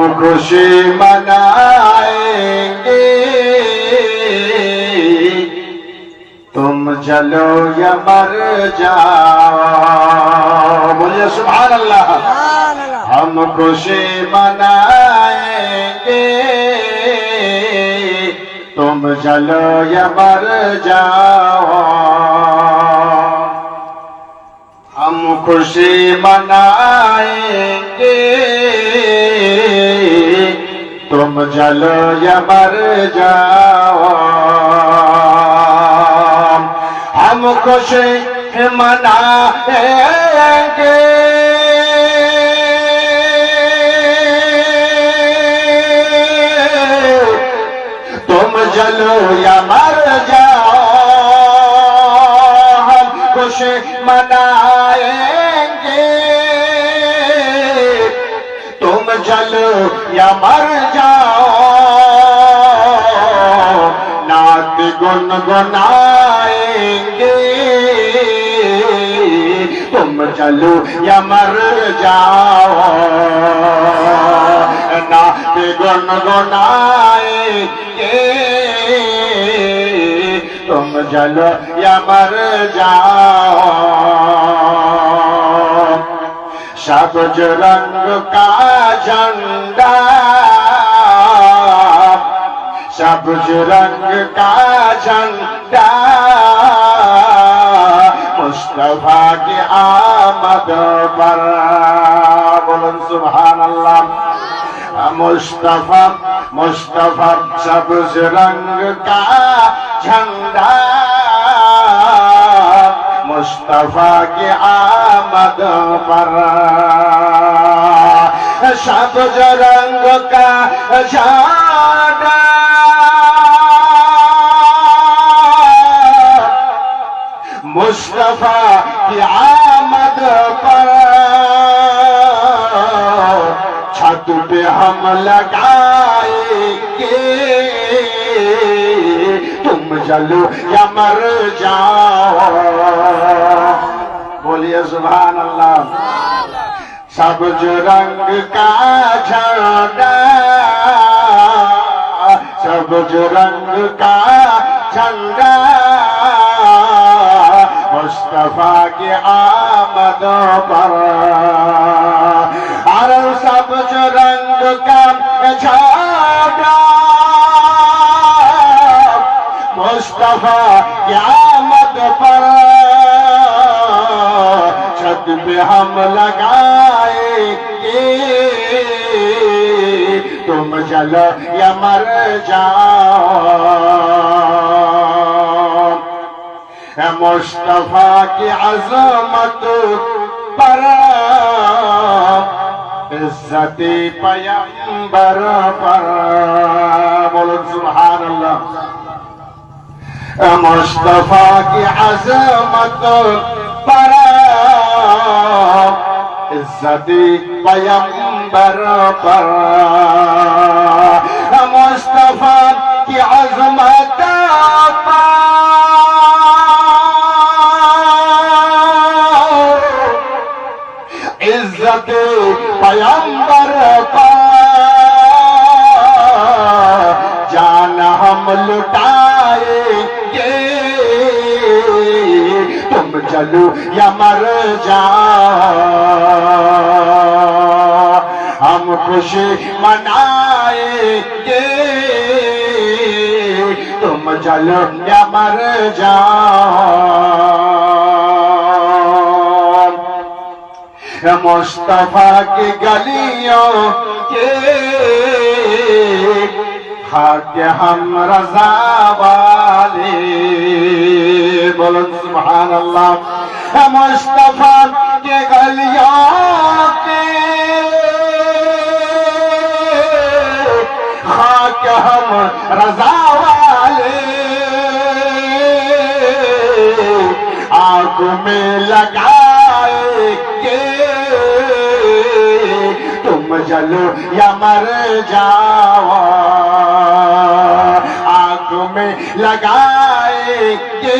खुशी मनाएंगे तुम चलो या मर जाओ बोलिए सुभान अल्लाह हम खुशी मनाएंगे तुम चलो या मर जाओ हम खुशी मनाएंगे तुम चलो या मर जाओ हम खुशी मनाएंगे तुम जलो या मर जाओ हम खुशी मनाएंगे یا مر جاؤ۔ نات گن گنائیں گے تم چلو یا مر جاؤ۔ نات گن گنائیں گے تم چلو یا مر جاؤ۔ सबज रंग का झंडा सबज रंग का झंडा मुस्तफा की आमद पर बोलन सुभान अल्लाह मुस्तफा मुस्तफा सबज रंग का झंडा मुस्तफा की आमद पर सबज रंग का झंडा मुस्तफा की आमद पर छत पे हम लगाएंगे तुम جلو یا مر جا۔ بولیے سبحان اللہ۔ سبز رنگ کا جھنڈا۔ سبز رنگ کا جھنڈا۔ مصطفیٰ کے آمد پر۔ اور سبز رنگ کا جھنڈا۔ पे हम लगाएंगे तुम चलो या मर जाओ है मुस्तफा की अजमत पर इज्जती पयंबर पर बोलो सुभान अल्लाह मुस्तफा की अजमत पर صدیق پیمبر پر مصطفیٰ کی عظمت پر عزت پیمبر پر جان ہم لٹا चलो या मर जाओ हम खुशी मनाएंगे तुम चलो या मर जाओ मुस्तफा की गलियों के حق ہم رضا والے بولن سبحان اللہ مصطفیٰ کے گلیوں کے حق ہم رضا والے آگ میں لگا جلو یا مر جاؤ آگ میں لگائے گے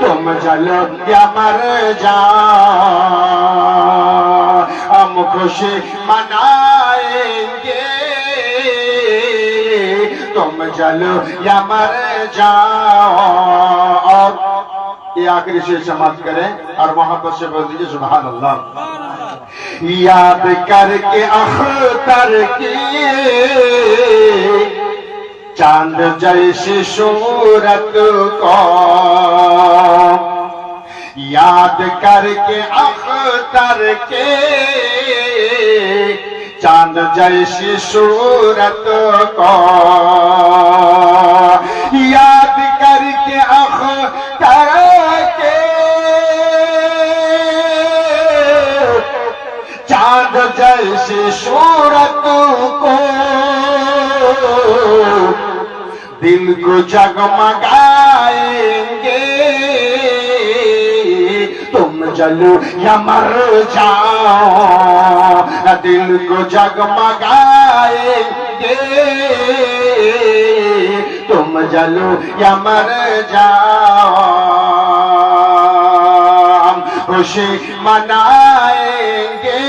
تم جلو یا مر جاؤ ہم خوشی منائیں گے۔ تم جلو یا مر جاؤ اور یہ آخری سے سماعت کریں اور وہاں پر سے بول دیجیے سبحان اللہ۔ याद करके अख्तर की चांद जैसी सूरत को याद करके अख्तर के चांद जैसी सूरत को دل کو جگمگائیں گے تم جلو یا مر جاؤ دل کو جگمگائیں گے تم جلو یا مر جاؤ خوشی منائیں گے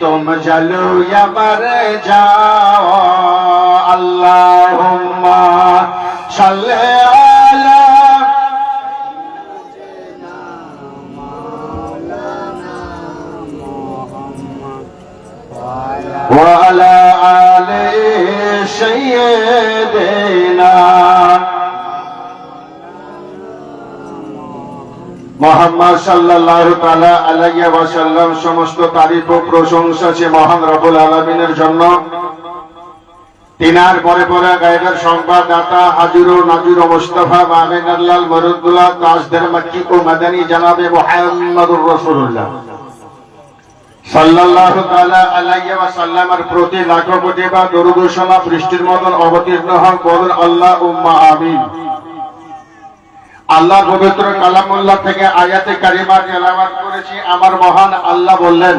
تم جلو یا مر جاؤ আল্লাহুম্মা সাল্লি আলা وعلى آل سيدنا মোহাম্মদ সাল্লাহ তালা আলাইয়া ওয়াসাল্লাম সমস্ত তারিফ ও প্রশংসা সে মহান রবুল আলমিনের জন্য। তিনার পরে পরে গায়কের সংবাদদাতা হাজির ও নাজির মুস্তাফা মামিন আল্লাহ মরুদুল্লাহ তাজদের মক্কি ও মাদানী জনাবে মুহাম্মদুর রাসূলুল্লাহ। সাল্লাল্লাহু তাআলা আলাইহি ওয়াসাল্লামের প্রতি লাখো কোটি বা দরুদ ও সালাম বৃষ্টির মতন অবতীর্ণ হন বলুন আল্লাহ উম্মা আমিন। আল্লাহ পবিত্র কালামুল্লাহ থেকে আয়াতে কারিমা তেলাওয়াত করেছি, আমার মহান আল্লাহ বললেন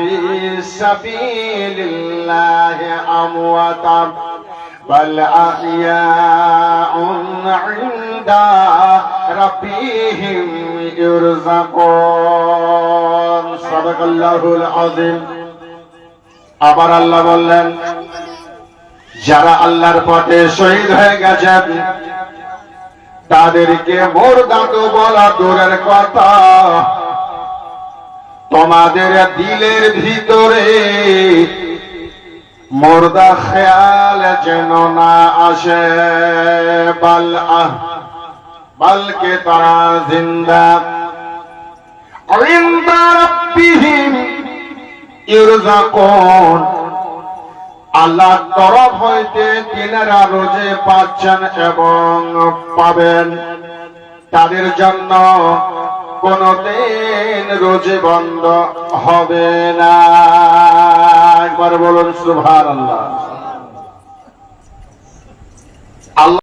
في سبيل الله أمواتا بل أحياء عند ربهم يرزقون صدق الله العظيم আবার আল্লাহ বললেন যারা আল্লাহর পথে শহীদ হয়ে গেছেন তাদেরকে মোরদাত বলা দূরের কথা তোমাদের দিলের ভিতরে মর্দা খেয়াল যেন না আসে। বাল আহ, বালকে তারা জিন্দা। আল্লাহ তরফ হইতে তিনারা রোজে পাচ্ছেন এবং পাবেন। তাদের জন্য কোনদিন রোজে বন্ধ হবে না। একবার বলুন সুভার আল্লাহ আল্লাহ